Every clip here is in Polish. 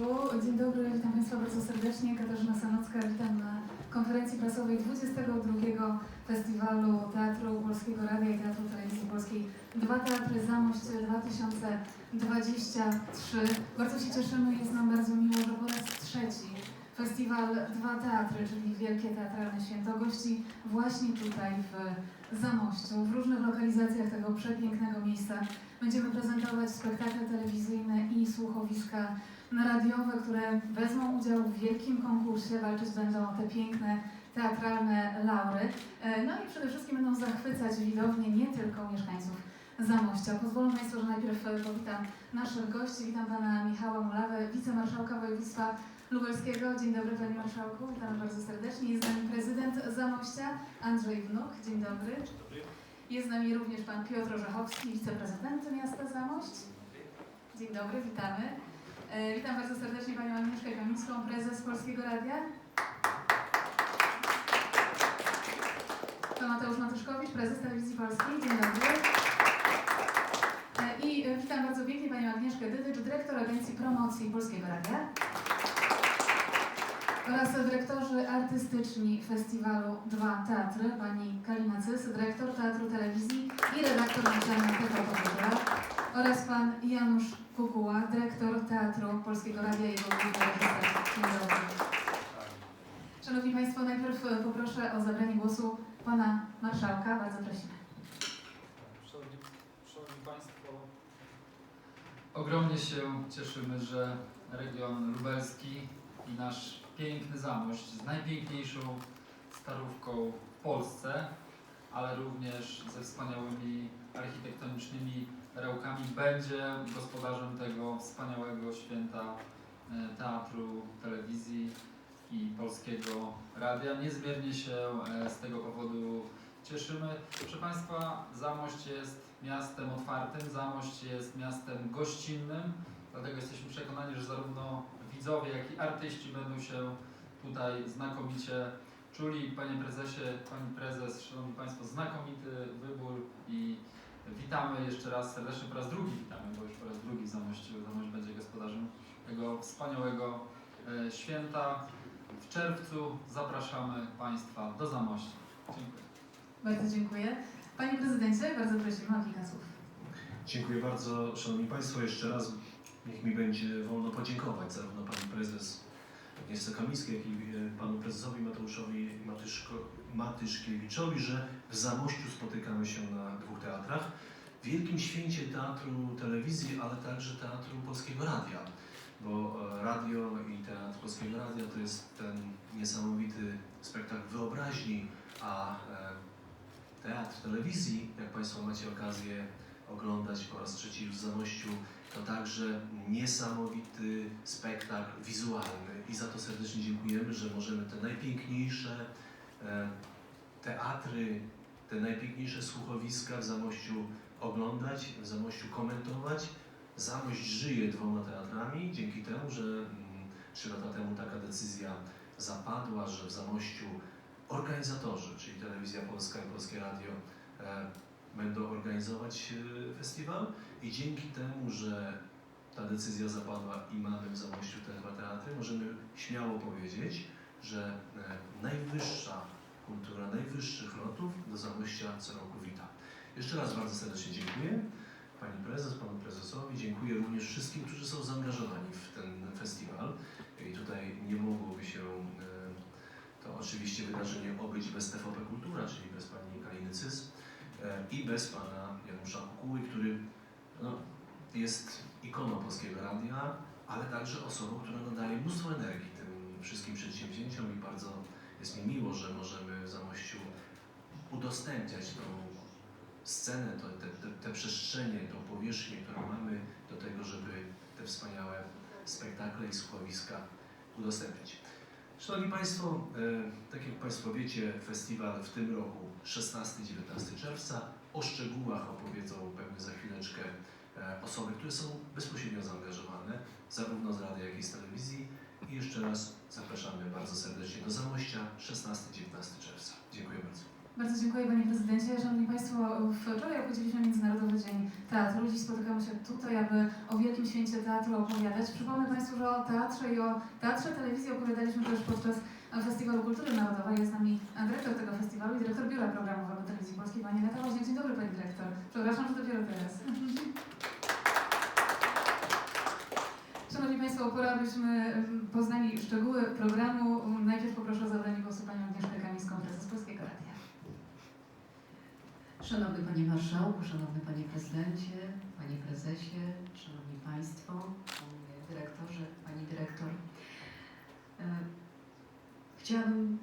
Państwu. Dzień dobry, witam Państwa bardzo serdecznie. Katarzyna Sanocka, witam na konferencji prasowej 22 Festiwalu Teatru Polskiego Radia i Teatru Telewizji Polskiej. Dwa Teatry Zamość 2023. Bardzo się cieszymy, jest nam bardzo miło, że po raz trzeci Festiwal Dwa Teatry, czyli Wielkie Teatralne Święto, gości właśnie tutaj w Zamościu, w różnych lokalizacjach tego przepięknego miejsca. Będziemy prezentować spektakle telewizyjne i słuchowiska radiowe, które wezmą udział w wielkim konkursie, walczyć będą o te piękne teatralne laury. E, No i przede wszystkim będą zachwycać widownię nie tylko mieszkańców Zamościa. Pozwolą Państwo, że najpierw e, powitam naszych gości. Witam Pana Michała Mulawę, wicemarszałka województwa lubelskiego. Dzień dobry Panie Marszałku, witam bardzo serdecznie. Jest z nami prezydent Zamościa, Andrzej Wnuk. Dzień dobry. Jest z nami również Pan Piotr Orzechowski, wiceprezydent miasta Zamość. Dzień dobry, witamy. E, Witam bardzo serdecznie Panią Agnieszkę Kamińską, prezes Polskiego Radia. Pan Mateusz Matyszkowicz, prezes Telewizji Polskiej. Dzień dobry. E, I e, witam bardzo pięknie Panią Agnieszkę Dydycz, dyrektor Agencji Promocji Polskiego Radia. Oraz dyrektorzy artystyczni festiwalu Dwa Teatry, pani Kalina Cys, dyrektor Teatru Telewizji i redaktor naczelny TVP Kultura oraz pan Janusz Kukuła, dyrektor Teatru Polskiego Radia i. Dzień dobry. Szanowni Państwo, najpierw poproszę o zabranie głosu pana marszałka. Bardzo prosimy. Szanowni, Szanowni Państwo, ogromnie się cieszymy, że region lubelski i nasz piękny Zamość z najpiękniejszą starówką w Polsce, ale również ze wspaniałymi architektonicznymi rełkami będzie gospodarzem tego wspaniałego święta e, teatru, telewizji i polskiego radia. Niezmiernie się e, z tego powodu cieszymy. Proszę Państwa, Zamość jest miastem otwartym, Zamość jest miastem gościnnym, dlatego jesteśmy przekonani, że zarówno widzowie, jak i artyści będą się tutaj znakomicie czuli. Panie prezesie, pani prezes, szanowni Państwo, znakomity wybór i witamy jeszcze raz serdecznie, po raz drugi witamy, bo już po raz drugi w Zamościu, Zamość będzie gospodarzem tego wspaniałego e, święta. W czerwcu zapraszamy Państwa do Zamościa. Dziękuję. Bardzo dziękuję. Panie prezydencie, bardzo prosimy o kilka słów. Dziękuję bardzo, Szanowni Państwo. Jeszcze raz niech mi będzie wolno podziękować zarówno Pani Prezes Agnieszce Kamińskiej, jak i e, Panu Prezesowi Mateuszowi Matyszko, Matyszkiewiczowi, że w Zamościu spotykamy się na dwóch teatrach. W wielkim święcie teatru telewizji, ale także teatru Polskiego Radia, bo e, radio i teatr Polskiego Radia to jest ten niesamowity spektakl wyobraźni, a e, teatr telewizji, jak Państwo macie okazję oglądać po raz trzeci w Zamościu, to także niesamowity spektakl wizualny i za to serdecznie dziękujemy, że możemy te najpiękniejsze e, teatry, te najpiękniejsze słuchowiska w Zamościu oglądać, w Zamościu komentować. Zamość żyje dwoma teatrami dzięki temu, że mm, trzy lata temu taka decyzja zapadła, że w Zamościu organizatorzy, czyli Telewizja Polska i Polskie Radio e, będą organizować e, festiwal i dzięki temu, że ta decyzja zapadła i mamy w Zamościu te dwa teatry, możemy śmiało powiedzieć, że e, najwyższa kultura najwyższych lotów do Zamościa co roku wita. Jeszcze raz bardzo serdecznie dziękuję Pani Prezes, Panu Prezesowi. Dziękuję również wszystkim, którzy są zaangażowani w ten festiwal. I tutaj nie mogłoby się e, to oczywiście wydarzenie obyć bez TVP Kultura, czyli bez Pani Kaliny Cys e, i bez Pana Janusza Kukuły, który no, jest ikoną Polskiego Radia, ale także osobą, która nadaje mnóstwo energii tym wszystkim przedsięwzięciom i bardzo jest mi miło, że możemy w Zamościu udostępniać tą scenę, to, te, te, te przestrzenie, tą powierzchnię, którą mamy do tego, żeby te wspaniałe spektakle i słuchowiska udostępnić. Szanowni Państwo, e, tak jak Państwo wiecie, festiwal w tym roku 16-19 czerwca. O szczegółach opowiedzą pewnie za chwileczkę osoby, które są bezpośrednio zaangażowane, zarówno z radia, jak i z telewizji. I jeszcze raz zapraszamy bardzo serdecznie do Zamościa 16-19 czerwca. Dziękuję bardzo. Bardzo dziękuję Panie Prezydencie. Szanowni Państwo, wczoraj obchodziliśmy Międzynarodowy Dzień Teatru. Dziś spotykamy się tutaj, aby o Wielkim Święcie Teatru opowiadać. Przypomnę Państwu, że o teatrze i o teatrze telewizji opowiadaliśmy też podczas Festiwalu Kultury Narodowej. Jest z nami dyrektor tego festiwalu i dyrektor Biura Programowego Telewizji Polskiej, Pani Neta Woźniak. Dzień dobry Pani Dyrektor. Przepraszam, że dopiero teraz. Szanowni Państwo, pora byśmy em, poznali szczegóły programu. Najpierw poproszę o zabranie głosu Panią Agnieszkę Kamińską, prezes Polskiego Radia. Szanowny Panie Marszałku, Szanowny Panie Prezydencie, Panie Prezesie, Szanowni Państwo, Panie Dyrektorze, Pani Dyrektor. E, Chciałabym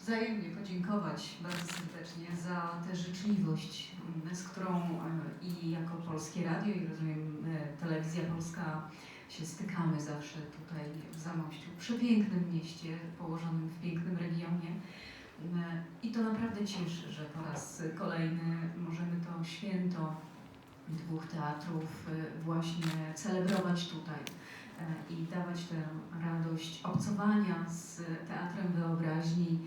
wzajemnie podziękować bardzo serdecznie za tę życzliwość, m, z którą e, i jako Polskie Radio i rozumiem e, Telewizja Polska się stykamy zawsze tutaj w Zamościu, przepięknym mieście położonym w pięknym regionie. E, I to naprawdę cieszy, że po raz kolejny możemy to święto dwóch teatrów e, właśnie celebrować tutaj e, i dawać tę radość obcowania z Teatrem Wyobraźni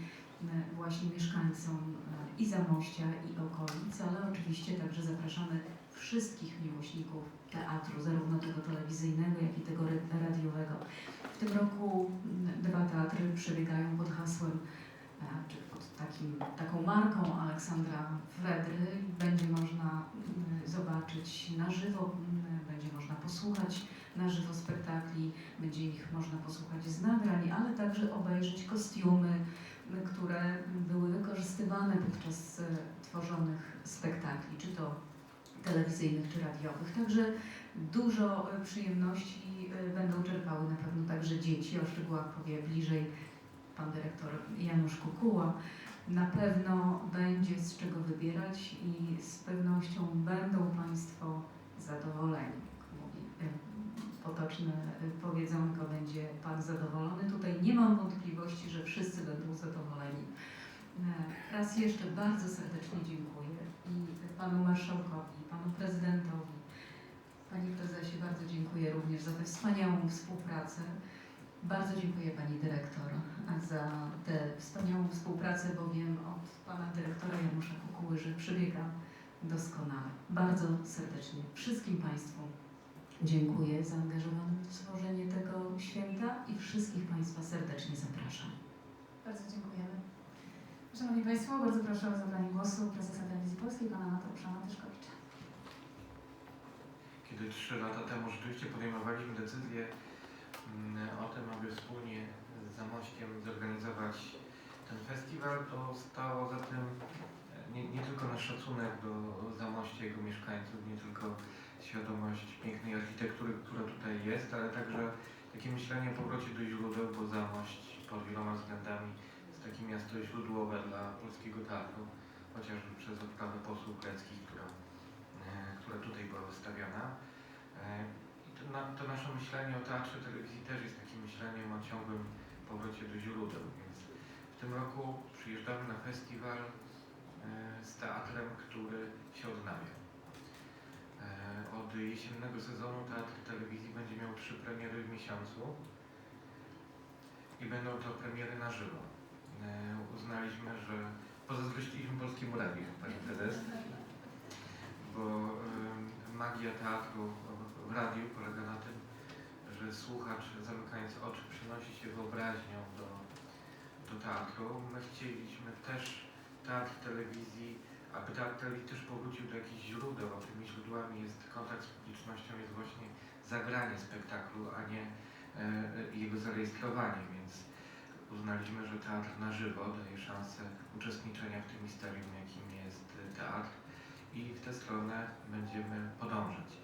właśnie mieszkańcom i Zamościa i okolic, ale oczywiście także zapraszamy wszystkich miłośników teatru, zarówno tego telewizyjnego, jak i tego ra- radiowego. W tym roku m, dwa teatry przebiegają pod hasłem e, czy pod takim, taką marką Aleksandra Fredry będzie można mm, zobaczyć na żywo, mm, będzie można posłuchać na żywo spektakli, będzie ich można posłuchać z nagrań, ale także obejrzeć kostiumy, które były wykorzystywane podczas e, tworzonych spektakli, czy to telewizyjnych, czy radiowych. Także dużo e, przyjemności e, będą czerpały na pewno także dzieci. O szczegółach powie bliżej pan dyrektor Janusz Kukuła. Na pewno będzie z czego wybierać i z pewnością będą Państwo zadowoleni. Mówi y, potoczne powiedzonko, będzie Pan zadowolony. Tutaj nie mam wątpliwości, że wszyscy będą zadowoleni. E, Raz jeszcze bardzo serdecznie dziękuję i Panu Marszałkowi, Panu Prezydentowi, Pani Prezesie bardzo dziękuję również za tę wspaniałą współpracę. Bardzo dziękuję Pani Dyrektor za tę wspaniałą współpracę, bo wiem od Pana Dyrektora Janusza Kukuły, że przebiega doskonale. Bardzo serdecznie wszystkim Państwu dziękuję zaangażowanym w tworzenie tego święta i wszystkich Państwa serdecznie zapraszam. Bardzo dziękujemy. Szanowni Państwo, bardzo proszę o zabranie głosu prezesa Telewizji Polskiej, pana Mateusza Matyszkowicza. Trzy lata temu rzeczywiście podejmowaliśmy decyzję mm, o tym, aby wspólnie z Zamościem zorganizować ten festiwal, to stało za tym e, nie, nie tylko nasz szacunek do Zamościa, jego mieszkańców, nie tylko świadomość pięknej architektury, która tutaj jest, ale także takie myślenie o powrocie do źródeł, bo Zamość pod wieloma względami jest takie miasto źródłowe dla polskiego teatru, chociażby przez odprawę posłów greckich, która, e, która tutaj była wystawiona. E, to, to nasze myślenie o teatrze telewizji też jest takim myśleniem o ciągłym powrocie do źródeł, więc w tym roku przyjeżdżamy na festiwal e, z teatrem, który się odnawia. E, Od jesiennego sezonu Teatr Telewizji będzie miał trzy premiery w miesiącu i będą to premiery na żywo. Uznaliśmy, że pozazdrościliśmy Polskiemu Radiu, Pani Prezes, bo magia teatru radiu polega na tym, że słuchacz zamykając oczy przenosi się wyobraźnią do, do teatru. My chcieliśmy też teatr telewizji, aby teatr telewizji też powrócił do jakichś źródeł, a tymi źródłami jest kontakt z publicznością, jest właśnie zagranie spektaklu, a nie e, jego zarejestrowanie, więc uznaliśmy, że teatr na żywo daje szansę uczestniczenia w tym misterium, jakim jest teatr i w tę stronę będziemy podążać.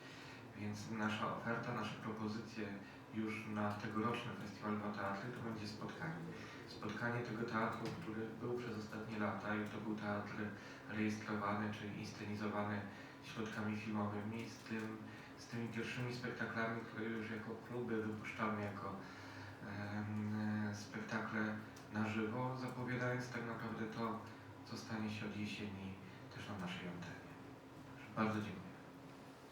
Więc nasza oferta, nasze propozycje już na tegoroczny Festiwal Dwa Teatry to będzie spotkanie. Spotkanie tego teatru, który był przez ostatnie lata i to był teatr rejestrowany czy inscenizowany środkami filmowymi z, tym, z tymi pierwszymi spektaklami, które już jako kluby wypuszczamy jako spektakle na żywo, zapowiadając tak naprawdę to, co stanie się od jesieni też na naszej antenie. Bardzo dziękuję.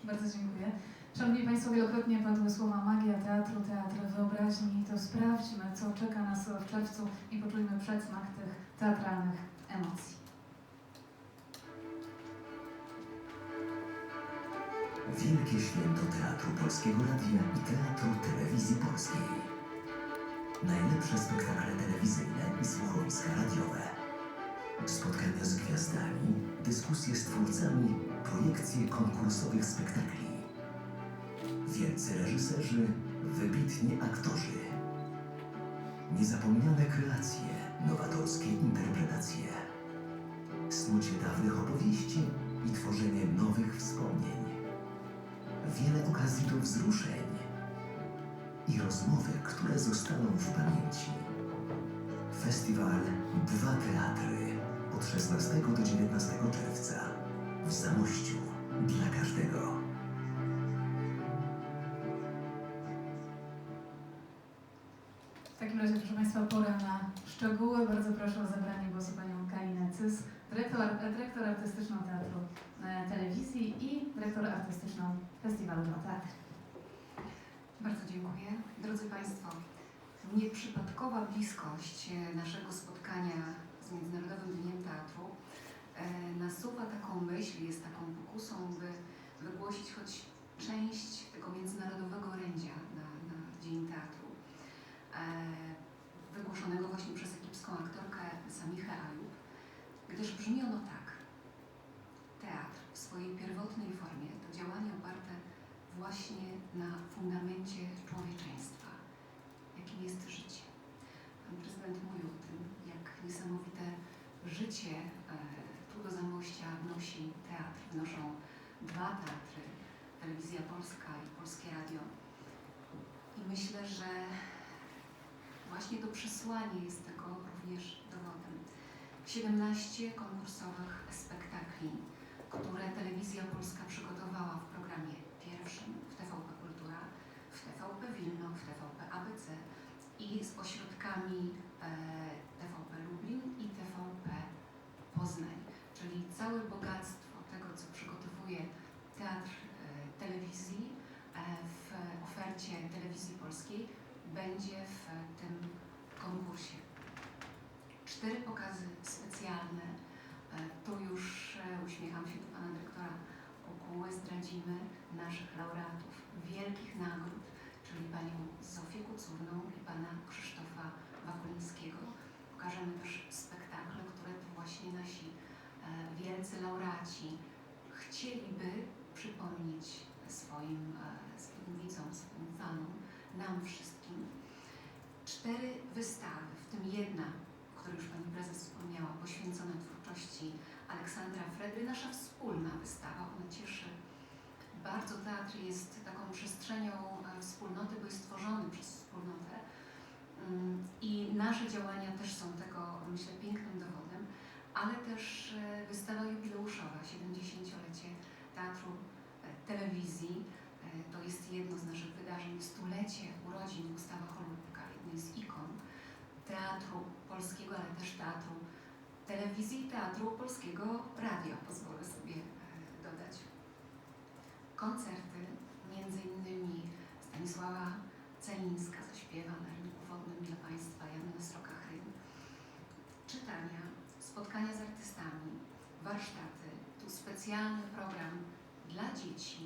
Bardzo dziękuję. Szanowni Państwo, wielokrotnie padły słowa magia teatru, teatr wyobraźni. To sprawdźmy, co czeka nas w czerwcu i poczujmy przedsmak tych teatralnych emocji. Wielkie Święto Teatru Polskiego Radia i Teatru Telewizji Polskiej. Najlepsze spektakle telewizyjne i słuchowiska radiowe. Spotkania z gwiazdami, dyskusje z twórcami projekcje konkursowych spektakli. Wielcy reżyserzy, wybitni aktorzy. Niezapomniane kreacje, nowatorskie interpretacje. Snucie dawnych opowieści i tworzenie nowych wspomnień. Wiele okazji do wzruszeń i rozmowy, które zostaną w pamięci. Festiwal Dwa Teatry od 16 do 19 czerwca w Zamościu dla każdego. W takim razie, proszę Państwa, pora na szczegóły. Bardzo proszę o zabranie głosu Panią Kalinę Cys, dyrektor, dyrektor artystyczną Teatru e, Telewizji i dyrektor artystyczną Festiwalu Dwa Teatry. Bardzo dziękuję. Drodzy Państwo, nieprzypadkowa bliskość e, naszego spotkania z Międzynarodowym Dniem Teatru nasuwa taką myśl, jest taką pokusą, by wygłosić choć część tego międzynarodowego orędzia na, na Dzień Teatru, e, wygłoszonego właśnie przez egipską aktorkę Samichę Ayub, gdyż brzmi ono tak. Teatr w swojej pierwotnej formie to działanie oparte właśnie na fundamencie człowieczeństwa, jakim jest życie. Pan prezydent mówił o tym, jak niesamowite życie e, tu do Zamościa wnosi teatr, wnoszą dwa teatry, Telewizja Polska i Polskie Radio. I myślę, że właśnie to przesłanie jest tego również dowodem. 17 konkursowych spektakli, które Telewizja Polska przygotowała w programie pierwszym w TVP Kultura, w TVP Wilno, w TVP ABC i z ośrodkami e, TVP Lublin i TVP Poznań, czyli całe bogactwo tego, co przygotowuje Teatr e, Telewizji e, w ofercie Telewizji Polskiej będzie w tym konkursie. Cztery pokazy specjalne. E, Tu już uśmiecham się do Pana Dyrektora Okuły, zdradzimy naszych laureatów wielkich nagród, czyli Panią Zofię Kucurną i Pana Krzysztofa Wakulińskiego. Pokażemy też spektakle, które to właśnie nasi e, wielcy laureaci chcieliby przypomnieć swoim, e, swoim widzom, swoim fanom, nam wszystkim. Cztery wystawy, w tym jedna, o której już Pani Prezes wspomniała, poświęcona twórczości Aleksandra Fredry, nasza wspólna wystawa. Ona cieszy bardzo. Teatr jest taką przestrzenią e, wspólnoty, bo jest stworzony przez wspólnotę. I nasze działania też są tego, myślę, pięknym dowodem, ale też e, wystawa jubileuszowa, 70-lecie Teatru e, Telewizji. E, To jest jedno z naszych wydarzeń, stulecie urodzin Gustawa Holubka, jednej z ikon teatru polskiego, ale też teatru telewizji i teatru polskiego radia, pozwolę sobie dodać. Koncerty, między innymi Stanisława Celińska zaśpiewa na dla Państwa, Janna Sroka-Chryn. Czytania, spotkania z artystami, warsztaty, tu specjalny program dla dzieci.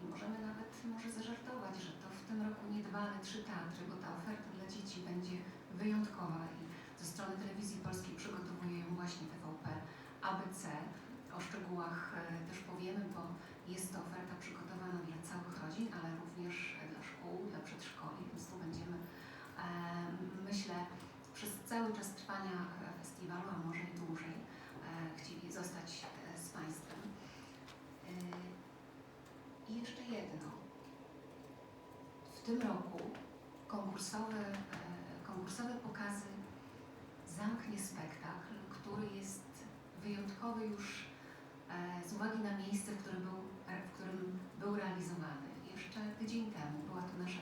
I możemy nawet może zażartować, że to w tym roku nie dwa, ale trzy teatry, bo ta oferta dla dzieci będzie wyjątkowa i ze strony Telewizji Polskiej przygotowuje ją właśnie TVP ABC. O szczegółach e, też powiemy, bo jest to oferta przygotowana dla całych rodzin, ale również dla szkół, dla przedszkoli, więc tu będziemy, myślę, przez cały czas trwania e, festiwalu, a może i dłużej, e, chcieli zostać e, z Państwem. E, I jeszcze jedno. W tym roku konkursowe, e, konkursowe pokazy zamknie spektakl, który jest wyjątkowy już e, z uwagi na miejsce, w którym był, e, w którym był realizowany. Jeszcze tydzień temu była to nasza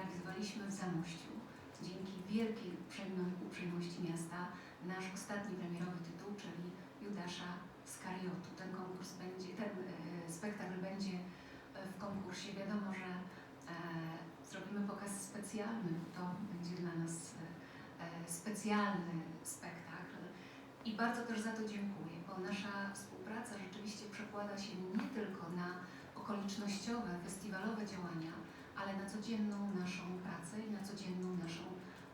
realizowaliśmy w Zamościu dzięki wielkiej uprzejmości miasta nasz ostatni premierowy tytuł, czyli Judasza z Kariotu. Ten konkurs będzie, ten e, spektakl będzie e, w konkursie. Wiadomo, że e, zrobimy pokaz specjalny, to będzie dla nas specjalny spektakl. I bardzo też za to dziękuję, bo nasza współpraca praca rzeczywiście przekłada się nie tylko na okolicznościowe, festiwalowe działania, ale na codzienną naszą pracę i na codzienną naszą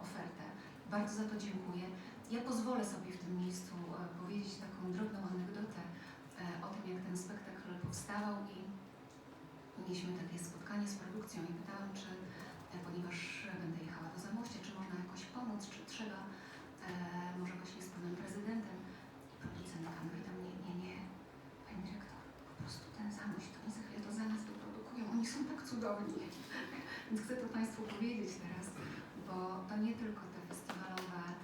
ofertę. Bardzo za to dziękuję. Ja pozwolę sobie w tym miejscu e, powiedzieć taką drobną anegdotę e, o tym, jak ten spektakl powstawał i mieliśmy takie spotkanie z produkcją i pytałam, czy e, ponieważ będę jechała do Zamościa, czy można jakoś pomóc, czy trzeba może właśnie z panem prezydentem i producentka mówi do mnie, nie, nie, pani dyrektor, po prostu ten Zamość, to oni za chwilę to za nas wyprodukują, oni są tak cudowni. Więc chcę to Państwu powiedzieć teraz, bo to nie tylko te festiwalowe e,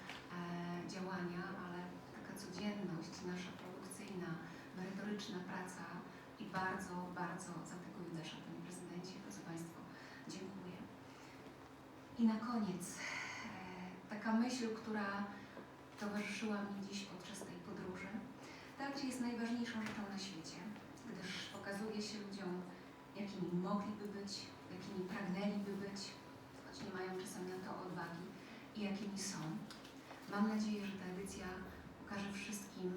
działania, ale taka codzienność nasza produkcyjna, merytoryczna praca i bardzo, bardzo za tego Judasza, Panie Prezydencie, bardzo Państwu dziękuję. I na koniec e, taka myśl, która towarzyszyła mi dziś podczas tej podróży. Teatr jest najważniejszą rzeczą na świecie, gdyż pokazuje się ludziom, jakimi mogliby być, jakimi pragnęliby być, choć nie mają czasem na to odwagi i jakimi są. Mam nadzieję, że ta edycja pokaże wszystkim,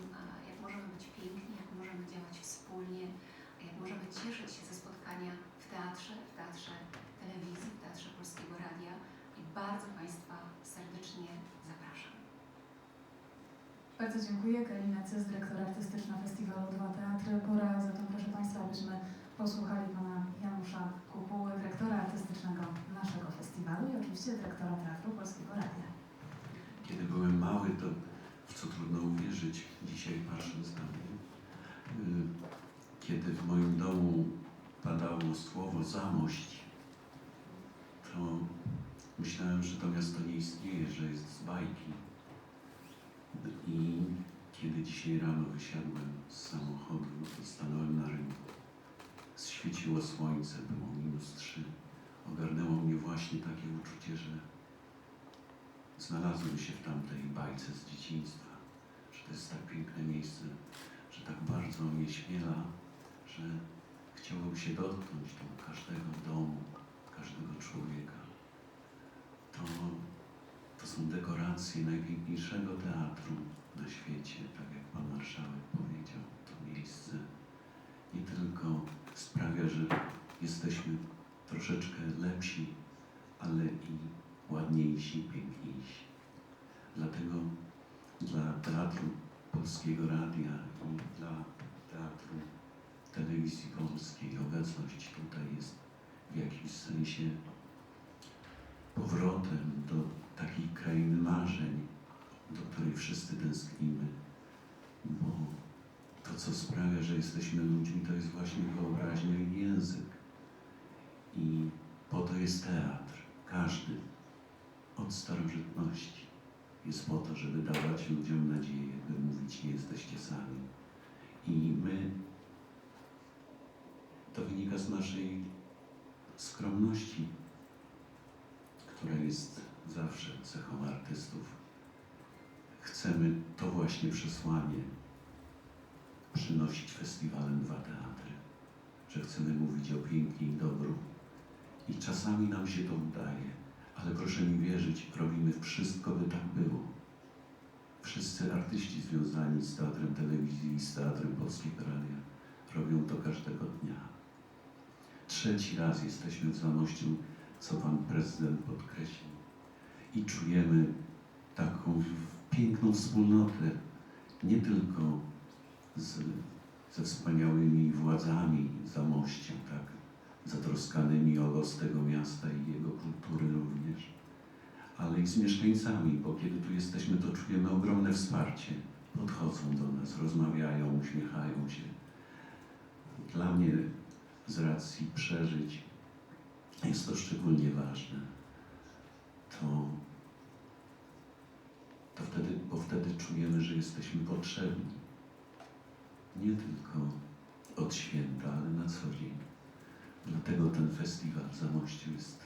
jak możemy być piękni, jak możemy działać wspólnie, jak możemy cieszyć się ze spotkania w teatrze, w teatrze telewizji, w teatrze Polskiego Radia i bardzo Państwa serdecznie zapraszam. Bardzo dziękuję. Kalina Cys, dyrektor artystyczna Festiwalu Dwa Teatry. Pora zatem, proszę Państwa, abyśmy posłuchali pana Janusza Kupuły, dyrektora artystycznego naszego festiwalu i oczywiście dyrektora Teatru Polskiego Radia. Kiedy byłem mały, to w co trudno uwierzyć, dzisiaj patrząc na mnie, y, kiedy w moim domu padało słowo zamość, to myślałem, że to miasto nie istnieje, że jest z bajki. I kiedy dzisiaj rano wysiadłem z samochodu i stanąłem na rynku, świeciło słońce, było minus trzy. Ogarnęło mnie właśnie takie uczucie, że znalazłem się w tamtej bajce z dzieciństwa, że to jest tak piękne miejsce, że tak bardzo mnie śmiela, że chciałoby się dotknąć tu każdego domu, każdego człowieka. To, to są dekoracje najpiękniejszego teatru na świecie, tak jak Pan Marszałek powiedział. To miejsce nie tylko sprawia, że troszeczkę lepsi, ale i ładniejsi, piękniejsi. Dlatego dla Teatru Polskiego Radia i dla Teatru Telewizji Polskiej obecność tutaj jest w jakimś sensie powrotem do takiej krainy marzeń, do której wszyscy tęsknimy, bo to, co sprawia, że jesteśmy ludźmi, to jest właśnie wyobraźnia i język. I po to jest teatr. Każdy od starożytności jest po to, żeby dawać ludziom nadzieję, by mówić, nie jesteście sami. I my, to wynika z naszej skromności, która jest zawsze cechą artystów. Chcemy to właśnie przesłanie przynosić festiwalem Dwa Teatry, że chcemy mówić o pięknie i dobru. I czasami nam się to udaje, ale proszę mi wierzyć, robimy wszystko, by tak było. Wszyscy artyści związani z teatrem telewizji i z teatrem Polskiego Radia robią to każdego dnia. Trzeci raz jesteśmy w Zamościu, co pan prezydent podkreślił. I czujemy taką piękną wspólnotę, nie tylko z, ze wspaniałymi władzami Zamościa, tak, zatroskanymi o los tego miasta i jego kultury również, ale i z mieszkańcami, bo kiedy tu jesteśmy, to czujemy ogromne wsparcie. Podchodzą do nas, rozmawiają, uśmiechają się. Dla mnie z racji przeżyć jest to szczególnie ważne. To, to wtedy, bo wtedy czujemy, że jesteśmy potrzebni. Nie tylko od święta, ale na co dzień. Dlatego ten festiwal w Zamościu jest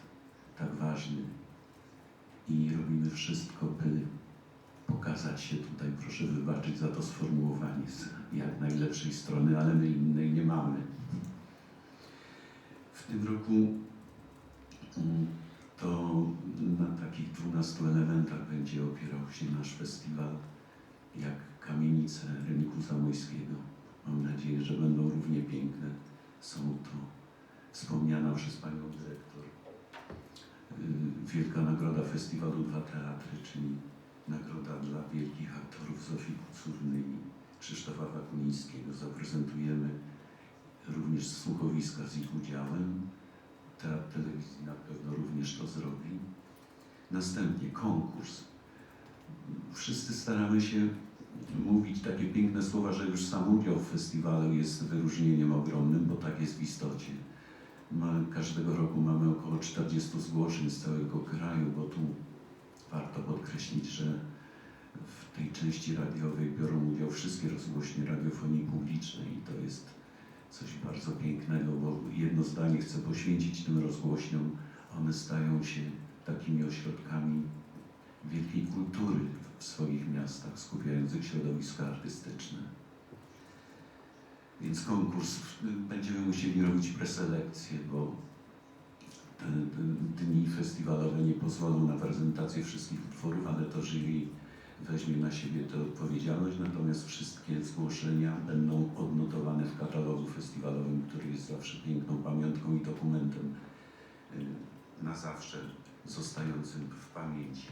tak ważny i robimy wszystko, by pokazać się tutaj, proszę wybaczyć za to sformułowanie z jak najlepszej strony, ale my innej nie mamy. W tym roku mm, to na takich 12 elementach będzie opierał się nasz festiwal, jak kamienice rynku zamojskiego. Mam nadzieję, że będą równie piękne. Są wspomniana przez Panią Dyrektor y, Wielka Nagroda Festiwalu Dwa Teatry, czyli nagroda dla wielkich aktorów Zofii Kucurnej i Krzysztofa Wakulińskiego. Zaprezentujemy również słuchowiska z ich udziałem. Teatr Telewizji na pewno również to zrobi. Następnie konkurs. Wszyscy staramy się mówić takie piękne słowa, że już sam udział w festiwalu jest wyróżnieniem ogromnym, bo tak jest w istocie. Każdego roku mamy około 40 zgłoszeń z całego kraju, bo tu warto podkreślić, że w tej części radiowej biorą udział wszystkie rozgłośnie radiofonii publicznej i to jest coś bardzo pięknego, bo jedno zdanie chcę poświęcić tym rozgłośniom. One stają się takimi ośrodkami wielkiej kultury w swoich miastach, skupiających środowiska artystyczne. Więc konkurs, będziemy musieli robić preselekcję, bo dni festiwalowe nie pozwolą na prezentację wszystkich utworów, ale to jury weźmie na siebie tę odpowiedzialność, natomiast wszystkie zgłoszenia będą odnotowane w katalogu festiwalowym, który jest zawsze piękną pamiątką i dokumentem y, na zawsze zostającym w pamięci.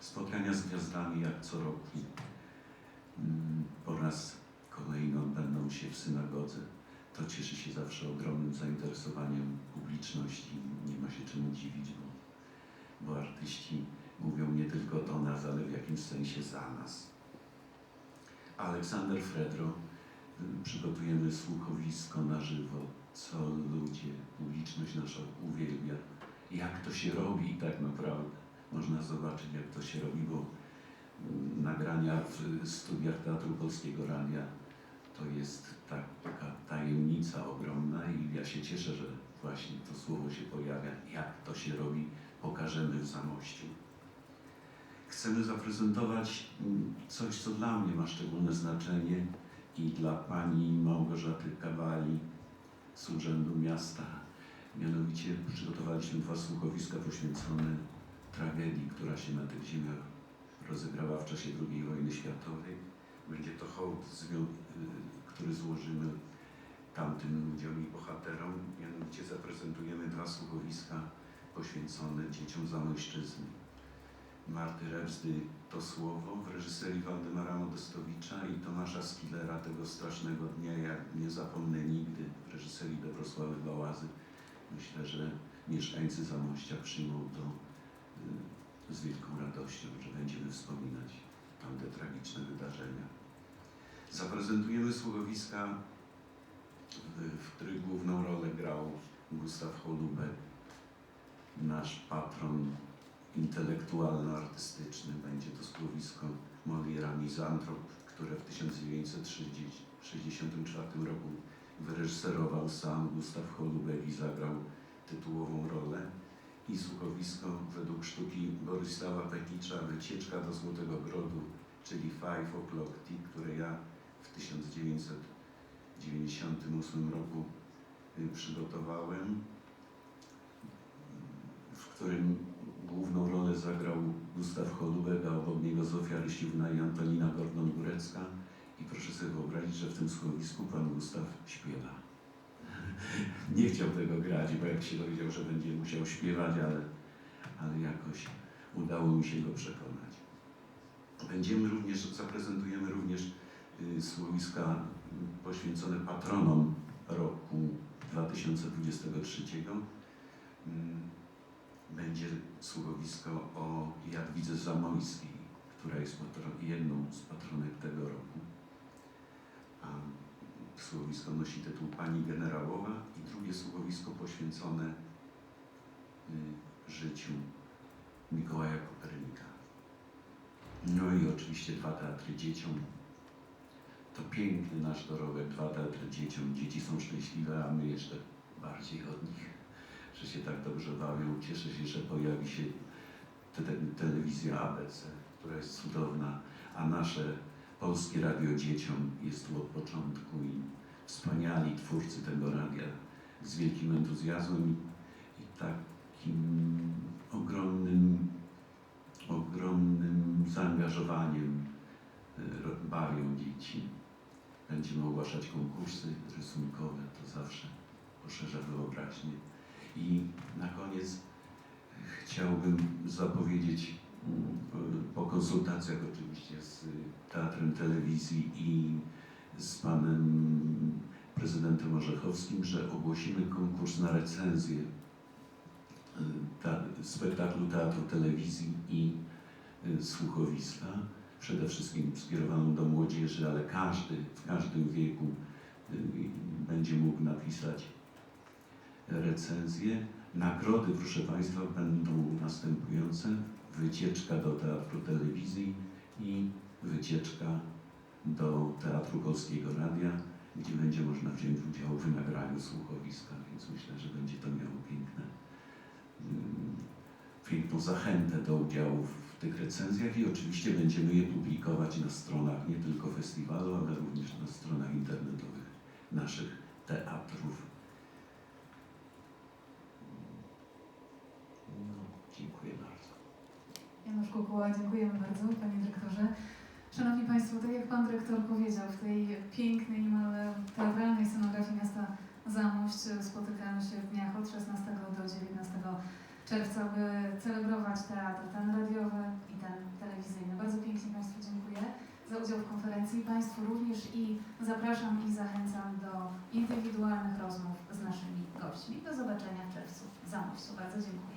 Spotkania z gwiazdami jak co roku. Mm, Kolejny odbędą się w synagodze. To cieszy się zawsze ogromnym zainteresowaniem publiczności. Nie ma się czemu dziwić, bo, bo artyści mówią nie tylko do nas, ale w jakimś sensie za nas. Aleksander Fredro, y, przygotujemy słuchowisko na żywo, co ludzie, publiczność nasza uwielbia, jak to się robi tak naprawdę. Można zobaczyć, jak to się robi, bo mm, nagrania w studiach Teatru Polskiego Radia to jest taka tajemnica ogromna i ja się cieszę, że właśnie to słowo się pojawia. Jak to się robi, pokażemy w Zamościu. Chcemy zaprezentować mm, coś, co dla mnie ma szczególne znaczenie i dla pani Małgorzaty Kawali z Urzędu Miasta. Mianowicie przygotowaliśmy dwa słuchowiska poświęcone tragedii, która się na tych ziemiach rozegrała w czasie II wojny światowej. Będzie to hołd, który złożymy tamtym ludziom i bohaterom. Mianowicie zaprezentujemy dwa słuchowiska poświęcone dzieciom Zamojszczyzny. Marty Rebzdy To Słowo w reżyserii Waldemara Modestowicza i Tomasza Skillera tego strasznego dnia, jak nie zapomnę nigdy w reżyserii Dobrosławy Bałazy. Myślę, że mieszkańcy Zamościa przyjmą to y, z wielką radością, że będziemy wspominać tamte tragiczne wydarzenia. Zaprezentujemy słuchowiska, w, których główną rolę grał Gustaw Holubek, nasz patron intelektualno-artystyczny. Będzie to słuchowisko Moliera Mizantrop, które w 1964 roku wyreżyserował sam Gustaw Holubek i zagrał tytułową rolę. I słuchowisko według sztuki Borysława Pekicza Wycieczka do Złotego Grodu, czyli Five O'Clock Tea, które ja w 1998 roku y, przygotowałem, w którym główną rolę zagrał Gustaw Holubek, a obok niego Zofia Rysiówna i Antonina Gordon-Górecka. I proszę sobie wyobrazić, że w tym słuchowisku pan Gustaw śpiewa. Nie chciał tego grać, bo jak się dowiedział, że będzie musiał śpiewać, ale, ale jakoś udało mi się go przekonać. Będziemy również, zaprezentujemy również słuchowiska y, poświęcone patronom roku 2023. Mm, Będzie słuchowisko o Jadwidze Zamojskiej, która jest jedną z patronek tego roku. A słuchowisko nosi tytuł Pani Generałowa i drugie słuchowisko poświęcone y, życiu Mikołaja Kopernika. No i oczywiście dwa teatry dzieciom. To piękny nasz dorobek, teatry dzieciom. Dzieci są szczęśliwe, a my jeszcze bardziej od nich, że się tak dobrze bawią. Cieszę się, że pojawi się te, te, telewizja ABC, która jest cudowna, a nasze Polskie Radio Dzieciom jest tu od początku i wspaniali twórcy tego radia z wielkim entuzjazmem i, takim ogromnym, ogromnym zaangażowaniem ro- bawią dzieci. Będziemy ogłaszać konkursy rysunkowe, to zawsze poszerza wyobraźnię. I na koniec chciałbym zapowiedzieć mm, po- konsultacjach oczywiście z Teatrem Telewizji i z panem prezydentem Orzechowskim, że ogłosimy konkurs na recenzję ta, spektaklu Teatru Telewizji i y, słuchowiska. Przede wszystkim skierowaną do młodzieży, ale każdy w każdym wieku y, będzie mógł napisać recenzję. Nagrody, proszę Państwa, będą następujące. Wycieczka do Teatru Telewizji i wycieczka do Teatru Polskiego Radia, gdzie będzie można wziąć udział w nagraniu słuchowiska, więc myślę, że będzie to miało piękne, mm, piękną zachętę do udziału w tych recenzjach i oczywiście będziemy je publikować na stronach nie tylko festiwalu, ale również na stronach internetowych naszych teatrów. No, dziękuję bardzo. Janusz Kukuła, dziękujemy bardzo Panie Dyrektorze. Szanowni Państwo, tak jak Pan Dyrektor powiedział, w tej pięknej, niemal teatralnej scenografii miasta Zamość spotykamy się w dniach od 16 do 19 czerwca, by celebrować teatr, ten radiowy i ten telewizyjny. Bardzo pięknie Państwu dziękuję za udział w konferencji. Państwu również i zapraszam i zachęcam do indywidualnych rozmów z naszymi gośćmi. Do zobaczenia w czerwcu w Zamościu. Bardzo dziękuję.